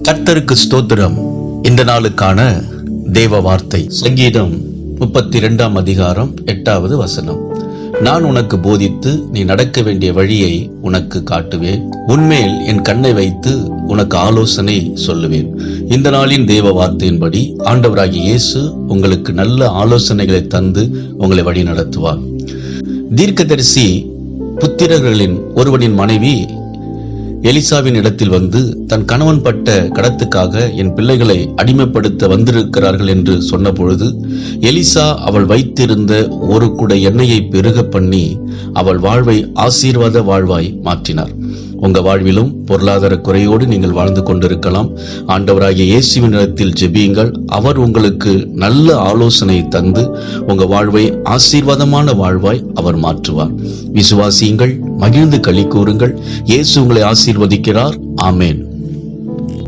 கர்த்தருக்கு ஸ்தோத்திரம். இந்த நாளுக்கான தேவ வார்த்தை சங்கீதம் முப்பத்தி இரண்டாம் அதிகாரம் எட்டாவது வசனம். நான் உனக்கு போதித்து நீ நடக்க வேண்டிய வழியை உனக்கு காட்டுவேன். உன்மேல் என் கண்ணை வைத்து உனக்கு ஆலோசனை சொல்லுவேன். இந்த நாளின் தேவ வார்த்தையின்படி ஆண்டவராகிய இயேசு உங்களுக்கு நல்ல ஆலோசனைகளை தந்து உங்களை வழி நடத்துவார் தீர்க்கதரிசி புத்திரர்களின் ஒருவனின் மனைவி எலிசாவின் இடத்தில் வந்து தன் கணவன் பட்ட கடத்துக்காக என் பிள்ளைகளை அடிமைப்படுத்த வந்திருக்கிறார்கள் என்று சொன்னபொழுது எலிசா அவள் வைத்திருந்த ஒரு குடை எண்ணெயை பெருக பண்ணி அவள் வாழ்வை ஆசீர்வாத வாழ்வாய் மாற்றினார். உங்க வாழ்விலும் பொருளாதார குறையோடு நீங்கள் வாழ்ந்து கொண்டிருக்கலாம். ஆண்டவராகிய இயேசுவின் இடத்தில் ஜெபியுங்கள். அவர் உங்களுக்கு நல்ல ஆலோசனை தந்து உங்க வாழ்வை ஆசீர்வாதமான வாழ்வாய் அவர் மாற்றுவார். விசுவாசியுங்கள் மகிழ்ந்து களி கூறுங்கள். இயேசு உங்களை ஆசீர்வதிக்கிறார். ஆமேன்.